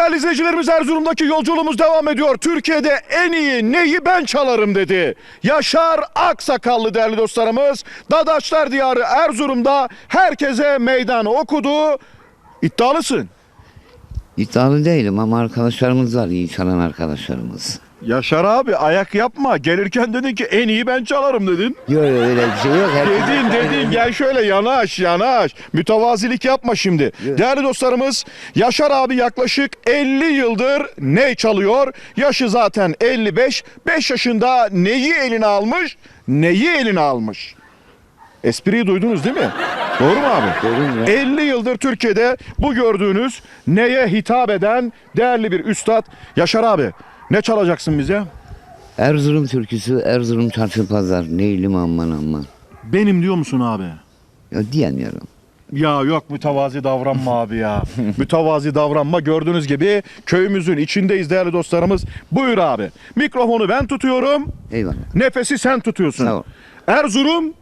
değerli izleyicilerimiz Erzurum'daki yolculuğumuz devam ediyor. Türkiye'de en iyi neyi ben çalarım dedi. Yaşar Aksakallı değerli dostlarımız. Dadaşlar Diyarı Erzurum'da herkese meydan okudu. İddialısın. İddialı değilim ama arkadaşlarımız var, iyi çalan arkadaşlarımız. Yaşar abi ayak yapma. Gelirken dedin ki en iyi ben çalarım dedin. Yok yok öyle bir şey yok. Herkes- Dedin dedin gel şöyle yanaş yanaş. Mütevazilik yapma şimdi. Değerli dostlarımız Yaşar abi yaklaşık 50 yıldır ne çalıyor? Yaşı zaten 55. 5 yaşında neyi eline almış? Neyi eline almış? Espriyi duydunuz değil mi? Doğru mu abi? Doğru ya. 50 yıldır Türkiye'de bu gördüğünüz neye hitap eden değerli bir üstad. Yaşar abi ne çalacaksın bize? Erzurum türküsü, Erzurum çarşı pazar. Neylim aman aman. Benim diyor musun abi? Ya diyemiyorum. Ya yok mütevazi davranma abi ya. mütevazi davranma. Gördüğünüz gibi köyümüzün içindeyiz değerli dostlarımız. Buyur abi. Mikrofonu ben tutuyorum. Eyvallah. Nefesi sen tutuyorsun. Sağ ol. Erzurum,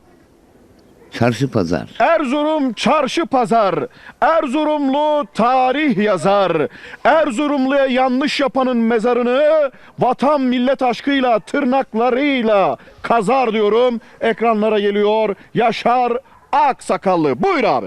Çarşı pazar. Erzurum çarşı pazar. Erzurumlu tarih yazar. Erzurumluya yanlış yapanın mezarını vatan millet aşkıyla tırnaklarıyla kazar diyorum. Ekranlara geliyor Yaşar Aksakallı. Buyur abi.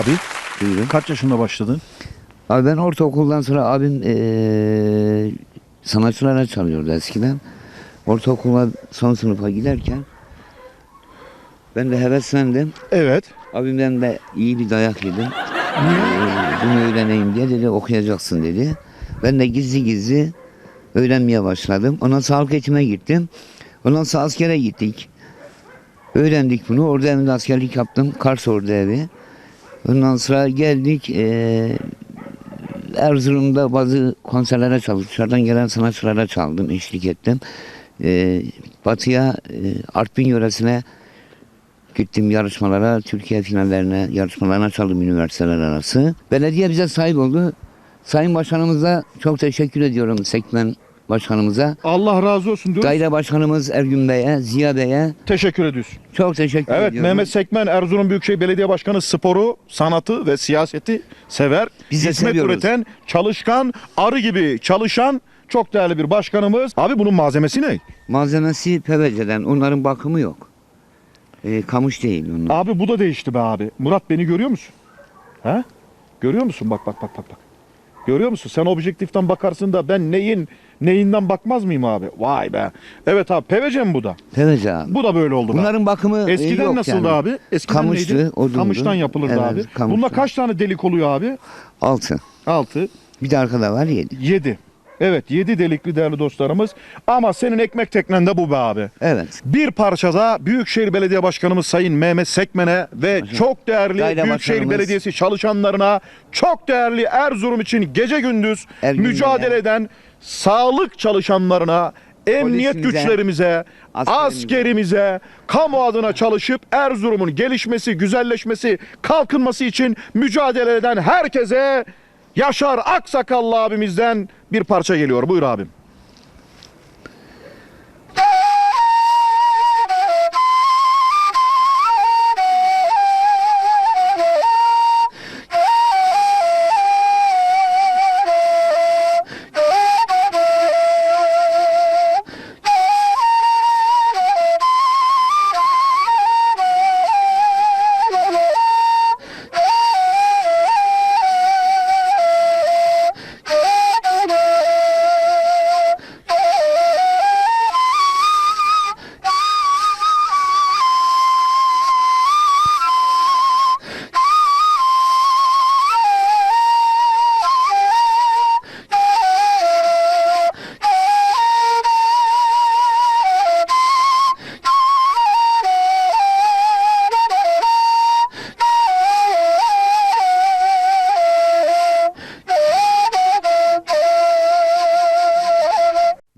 Abi Buyurun. kaç yaşında başladın? Abi ben ortaokuldan sonra abim eee sanatçılara çalıyordu eskiden. Ortaokula son sınıfa giderken ben de heveslendim. Evet. Abimden de iyi bir dayak yedim. Ee, bunu öğreneyim diye dedi okuyacaksın dedi. Ben de gizli gizli öğrenmeye başladım. Ondan sağlık eğitime gittim. Ondan sonra askere gittik. Öğrendik bunu. Orada evinde askerlik yaptım. Kars orada evi. Ondan sonra geldik. eee, Erzurum'da bazı konserlere çaldım. Dışarıdan gelen sanatçılara çaldım, eşlik ettim. Eee, batıya, eee, Artvin yöresine gittim yarışmalara, Türkiye finallerine, yarışmalarına çaldım üniversiteler arası. Belediye bize sahip oldu. Sayın Başkanımıza çok teşekkür ediyorum Sekmen Başkanımıza. Allah razı olsun diyoruz. Daire Başkanımız Ergün Bey'e, Ziya Bey'e Teşekkür ediyorsun. çok teşekkür Evet ediyorum. Mehmet Sekmen Erzurum Büyükşehir Belediye Başkanı sporu, sanatı ve siyaseti sever. Biz de Hizmet seviyoruz. üreten, çalışkan, arı gibi çalışan çok değerli bir başkanımız. Abi bunun malzemesi ne? Malzemesi PVC'den, onların bakımı yok. Ee, kamış değil onlar. Abi bu da değişti be abi. Murat beni görüyor musun? He? Görüyor musun? Bak bak bak bak bak. Görüyor musun? Sen objektiften bakarsın da ben neyin neyinden bakmaz mıyım abi? Vay be. Evet abi PVC mi bu da? PVC abi. Bu da böyle oldu. Bunların bakımı Eskiden yok nasıldı yani. abi? Eskiden Kamıştı, neydi? odundu. Kamıştan yapılırdı Evet, abi. kamıştan. Bunda kaç tane delik oluyor abi? Altı. 6, Bir de arkada var yedi. 7. Evet 7 delikli değerli dostlarımız. Ama senin ekmek teknende bu be abi. Evet. Bir parçada Büyükşehir Belediye Başkanımız Sayın Mehmet Sekmen'e ve çok değerli Daire Büyükşehir Belediyesi çalışanlarına, çok değerli Erzurum için gece gündüz Ergün mücadele Bey'e. eden sağlık çalışanlarına, emniyet Polisimize, güçlerimize, askerimize. askerimize, kamu adına çalışıp Erzurum'un gelişmesi, güzelleşmesi, kalkınması için mücadele eden herkese Yaşar Aksakallı abimizden bir parça geliyor. Buyur abim.